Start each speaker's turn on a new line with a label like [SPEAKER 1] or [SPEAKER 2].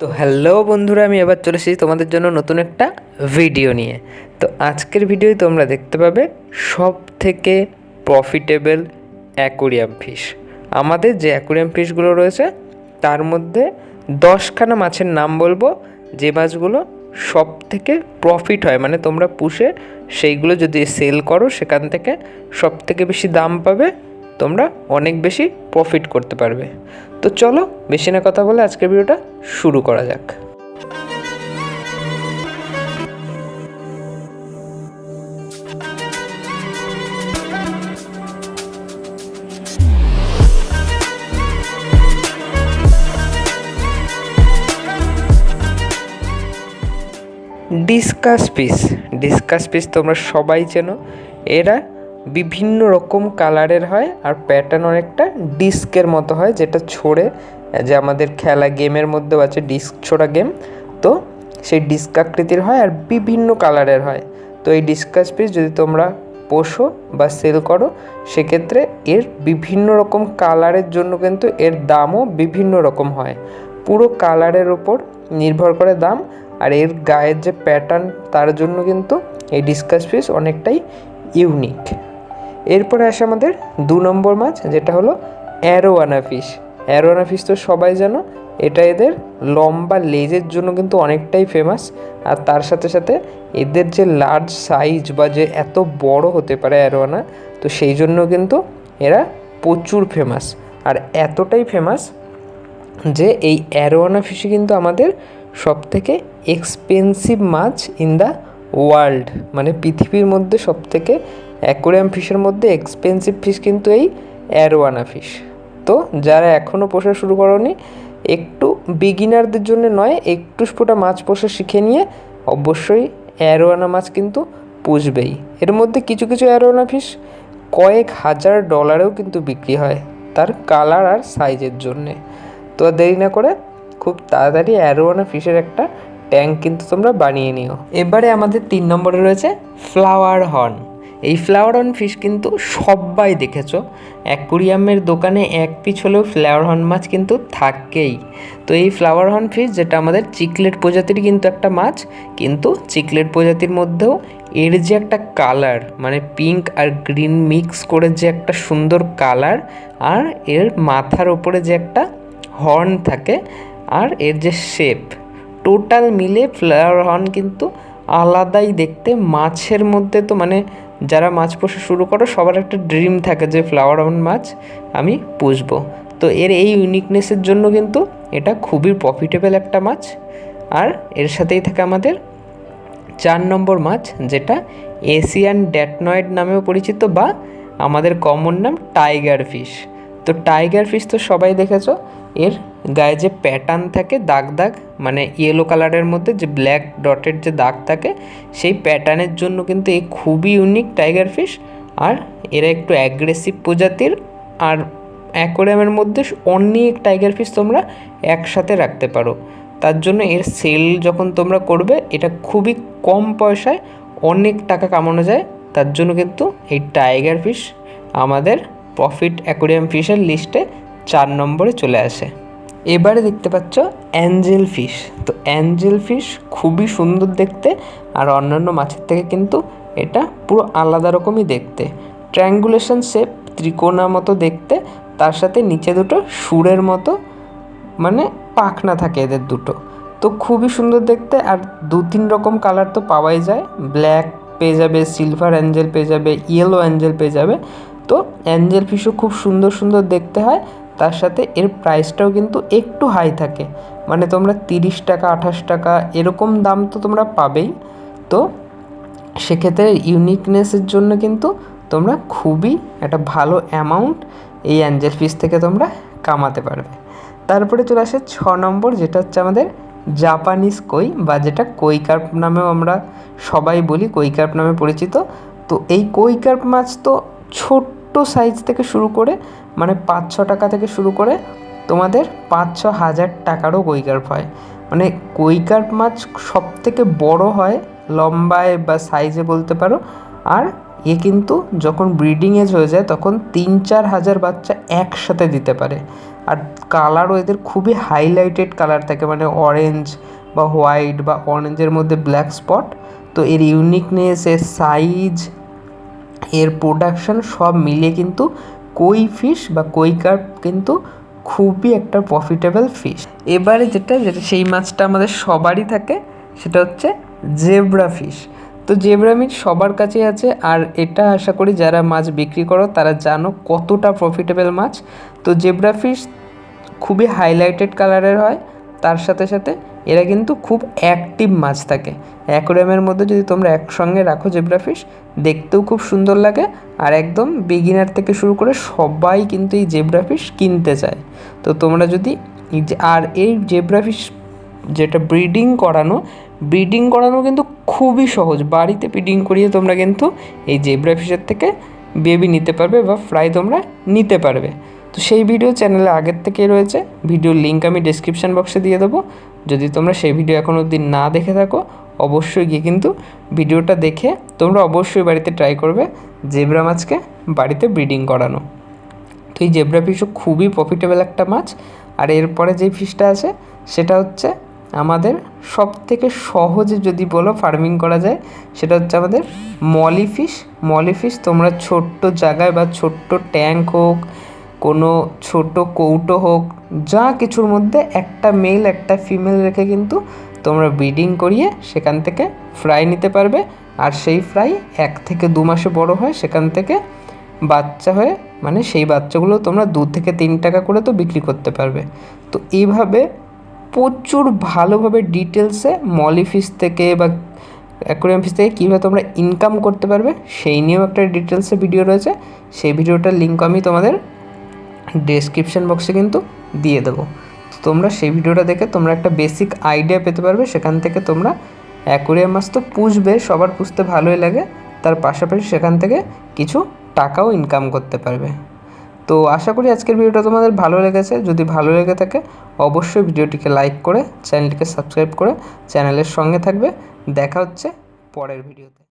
[SPEAKER 1] তো হ্যালো বন্ধুরা, আমি এবার চলে এসেছি তোমাদের জন্য নতুন একটা ভিডিও নিয়ে। তো আজকের ভিডিওয় তোমরা দেখতে পাবে সব থেকে প্রফিটেবল অ্যাকোরিয়াম ফিশ আমাদের যে অ্যাকোরিয়াম ফিশগুলো রয়েছে, তার মধ্যে দশখানা মাছের নাম বলব, যে মাছগুলো সব থেকে প্রফিট হয়। মানে তোমরা পুষে সেইগুলো যদি সেল করো, সেখান থেকে সব থেকে বেশি দাম পাবে তোমরা অনেক বেশি প্রফিট করতে পারবে। তো চলো বেশি না কথা বলে আজকের ভিডিওটা শুরু করা যাক। ডিসকাস পিস ডিসকাস পিস তোমরা সবাই চেনো। এরা বিভিন্ন রকম কালারের হয় আর প্যাটার্ন অনেকটা ডিস্কের মতো হয়, যেটা ছড়ে যে আমাদের খেলা গেমের মধ্যেও আছে ডিস্ক ছোড়া গেম। তো সেই ডিস্ক আকৃতির হয় আর বিভিন্ন কালারের হয়। তো এই ডিসকাস পিস যদি তোমরা পোষো বা সেল করো, সেক্ষেত্রে এর বিভিন্ন রকম কালারের জন্য কিন্তু এর দামও বিভিন্ন রকম হয়। পুরো কালারের ওপর নির্ভর করে দাম আর এর গায়ের যে প্যাটার্ন তার জন্য কিন্তু এই ডিসকাস পিস অনেকটাই ইউনিক এরপরে আসে আমাদের দু নম্বর মাছ, যেটা হলো অ্যারোয়ানা ফিশ। অ্যারোয়ানা ফিশ তো সবাই জানো, এটা এদের লম্বা লেজের জন্য কিন্তু অনেকটাই ফেমাস আর তার সাথে সাথে এদের যে লার্জ সাইজ বা যে এত বড় হতে পারে অ্যারোয়ানা, তো সেই জন্য কিন্তু এরা প্রচুর ফেমাস আর এতটাই ফেমাস যে এই অ্যারোয়ানা ফিশই কিন্তু আমাদের সব থেকে এক্সপেন্সিভ মাছ ইন দ্য ওয়ার্ল্ড মানে পৃথিবীর মধ্যে সব থেকে অ্যাকোরিয়াম ফিশের মধ্যে এক্সপেন্সিভ ফিশ কিন্তু এই অ্যারোয়ানা ফিশ। তো যারা এখনও পোষা শুরু করনি, একটু বিগিনারদের জন্য নয়, একটু ফুটা মাছ পোষা শিখে নিয়ে অবশ্যই অ্যারোয়ানা মাছ কিন্তু পুষবেই। এর মধ্যে কিছু কিছু অ্যারোয়ানা ফিশ কয়েক হাজার ডলারেও কিন্তু বিক্রি হয় তার কালার আর সাইজের জন্যে। তো দেরি না করে খুব তাড়াতাড়ি অ্যারোয়ানা ফিশের একটা ট্যাঙ্ক কিন্তু তোমরা বানিয়ে নিও। এবারে আমাদের তিন নম্বরে রয়েছে ফ্লাওয়ার হর্ন। এই ফ্লাওয়ার হর্ন ফিশ কিন্তু সবাই দেখেছ। অ্যাকুরিয়ামের দোকানে এক পিস হলেও ফ্লাওয়ার হর্ন মাছ কিন্তু থাকেই। তো এই ফ্লাওয়ার হর্ন ফিশ যেটা আমাদের চিকলেট প্রজাতির কিন্তু একটা মাছ, কিন্তু চিকলেট প্রজাতির মধ্যেও এর যে একটা কালার মানে পিঙ্ক আর গ্রিন মিক্স করে যে একটা সুন্দর কালার আর এর মাথার ওপরে যে একটা হর্ন থাকে, আর এর যে শেপ টোটাল মিলে ফ্লাওয়ার হর্ন কিন্তু আলাদাই দেখতে। মাছের মধ্যে তো মানে যারা মাছ পোষা শুরু করো, সবার একটা ড্রিম থাকে যে ফ্লাওয়ার হর্ন মাছ আমি পুষবো। তো এর এই ইউনিকনেসের জন্য কিন্তু এটা খুবই প্রফিটেবল একটা মাছ। আর এর সাথেই থাকে আমাদের চার নম্বর মাছ, যেটা এশিয়ান ড্যাটনয়েড নামেও পরিচিত বা আমাদের কমন নাম টাইগার ফিশ তো টাইগার ফিশ তো সবাই দেখেছ? এর গায়ে যে প্যাটার্ন থাকে, দাগ দাগ মানে ইয়েলো কালারের মধ্যে যে ব্ল্যাক ডটের যে দাগ থাকে, সেই প্যাটার্নের জন্য কিন্তু এই খুবই ইউনিক টাইগার ফিশ আর এরা একটু অ্যাগ্রেসিভ প্রজাতির, আর অ্যাকোরিয়ামের মধ্যে অনেক টাইগার ফিশ তোমরা একসাথে রাখতে পারো। তার জন্য এর সেল যখন তোমরা করবে, এটা খুবই কম পয়সায় অনেক টাকা কামানো যায়। তার জন্য কিন্তু এই টাইগার ফিশ আমাদের প্রফিট অ্যাকোরিয়াম ফিশের লিস্টে চার নম্বরে চলে আসে। এবারে দেখতে পাচ্ছ অ্যাঞ্জেল ফিশ। তো অ্যাঞ্জেল ফিশ খুবই সুন্দর দেখতে, আর অন্যান্য মাছের থেকে কিন্তু এটা পুরো আলাদা রকমই দেখতে। ট্র্যাঙ্গুলেশন শেপ ত্রিকোণা মতো দেখতে, তার সাথে নিচে দুটো সুরের মতো মানে পাখনা থাকে এদের দুটো। তো খুবই সুন্দর দেখতে, আর দু তিন রকম কালার তো পাওয়াই যায়। ব্ল্যাক পেয়ে যাবে সিলভার অ্যাঞ্জেল পেয়ে যাবে ইয়েলো অ্যাঞ্জেল পেয়ে যাবে। তো অ্যাঞ্জেল ফিশও খুব সুন্দর সুন্দর দেখতে হয়। তার সাথে এর প্রাইসটাও কিন্তু একটু হাই থাকে। মানে তোমরা তিরিশ টাকা, আঠাশ টাকা এরকম দাম তো তোমরা পাবেই। তো সেক্ষেত্রে ইউনিকনেসের জন্য কিন্তু তোমরা খুবই একটা ভালো অ্যামাউন্ট এই অ্যাঞ্জেল ফিস থেকে তোমরা কামাতে পারবে। তারপরে চলে আসে ছ নম্বর, যেটা হচ্ছে আমাদের জাপানিজ কই বা যেটা কই কার্প নামেও আমরা সবাই বলি কই কার্প নামে পরিচিত। তো এই কই কার্প মাছ তো ছোট্ট সাইজ থেকে শুরু করে মানে পাঁচ ছ টাকা থেকে শুরু করে তোমাদের পাঁচ ছ হাজার টাকারও কই কার্প হয়। মানে কই কার্প মাছ সব থেকে বড় হয় লম্বায় বা সাইজে বলতে পারো, আর এ কিন্তু যখন ব্রিডিং এজ হয়ে যায় তখন তিন চার হাজার বাচ্চা একসাথে দিতে পারে। আর কালারও এদের খুবই হাইলাইটেড কালার থাকে মানে অরেঞ্জ বা হোয়াইট বা অরেঞ্জের মধ্যে ব্ল্যাক স্পট তো এর ইউনিকনেস এর সাইজ এর প্রোডাকশান সব মিলিয়ে কিন্তু কই ফিশ বা কই কার্প কিন্তু খুবই একটা প্রফিটেবল ফিশ এবারে যেটা যেটা সেই মাছটা আমাদের সবারই থাকে, সেটা হচ্ছে জেব্রা ফিশ তো জেব্রা মিট সবার কাছেই আছে, আর এটা আশা করি যারা মাছ বিক্রি করো, তারা জানো কতটা প্রফিটেবল মাছ। তো জেব্রা ফিশ খুবই হাইলাইটেড কালারের হয়, তার সাথে সাথে এরা কিন্তু খুব অ্যাক্টিভ মাছ থাকে। অ্যাকোরিয়ামের মধ্যে যদি তোমরা একসঙ্গে রাখো জেব্রা ফিশ দেখতেও খুব সুন্দর লাগে আর একদম বিগিনার থেকে শুরু করে সবাই কিন্তু এই জেব্রা ফিশ কিনতে চায়। তো তোমরা যদি আর এই জেব্রা ফিশ যেটা ব্রিডিং করানো ব্রিডিং করানো কিন্তু খুবই সহজ। বাড়িতে ব্রিডিং করিয়ে তোমরা কিন্তু এই জেব্রা ফিশের থেকে বেবি নিতে পারবে বা ফ্রাই তোমরা নিতে পারবে। তো সেই ভিডিও চ্যানেলে আগের থেকেই রয়েছে। ভিডিওর লিঙ্ক আমি ডিসক্রিপশান বক্সে দিয়ে দেবো। যদি তোমরা সেই ভিডিও এখন অবধি না দেখে থাকো, অবশ্যই গিয়ে কিন্তু ভিডিওটা দেখে তোমরা অবশ্যই বাড়িতে ট্রাই করবে জেব্রা মাছকে বাড়িতে ব্রিডিং করানো। তো এই জেব্রা ফিশও খুবই প্রফিটেবল একটা মাছ। আর এরপরে যে ফিশটা আছে, সেটা হচ্ছে আমাদের সব থেকে সহজে যদি বলো ফার্মিং করা যায়, সেটা হচ্ছে আমাদের মলি ফিশ মলি ফিশ তোমরা ছোট্ট জায়গায় বা ছোট্ট ট্যাঙ্ক হোক কোনো ছোট কৌটো হোক, যা কিছুর মধ্যে একটা মেল একটা ফিমেল রেখে কিন্তু তোমরা ব্রিডিং করিয়ে সেখান থেকে ফ্রাই নিতে পারবে। আর সেই ফ্রাই এক থেকে দু মাসে বড় হয়, সেখান থেকে বাচ্চা হয়ে মানে সেই বাচ্চাগুলো তোমরা দু থেকে তিন টাকা করে তো বিক্রি করতে পারবে। তো এইভাবে প্রচুর ভালোভাবে ডিটেলসে মলি ফিস থেকে বা অ্যাকোরিয়াম ফিস থেকে কীভাবে তোমরা ইনকাম করতে পারবে, সেই নিয়েও একটা ডিটেলসে ভিডিও রয়েছে। সেই ভিডিওটার লিঙ্ক আমি তোমাদের ডেসক্রিপশন বক্সে কিন্তু দিয়ে দেবো। তোমরা সেই ভিডিওটা দেখে তোমরা একটা বেসিক আইডিয়া পেতে পারবে, সেখান থেকে তোমরা অ্যাকোরিয়াম মাছ তো পুষবে, সবার পুষতে ভালোই লাগে, তার পাশাপাশি সেখান থেকে কিছু টাকাও ইনকাম করতে পারবে। তো আশা করি আজকের ভিডিওটা তোমাদের ভালো লেগেছে, যদি ভালো লেগে থাকে অবশ্যই ভিডিওটিকে লাইক করে চ্যানেলটিকে সাবস্ক্রাইব করে চ্যানেলের সঙ্গে থাকবে। দেখা হচ্ছে পরের ভিডিওতে।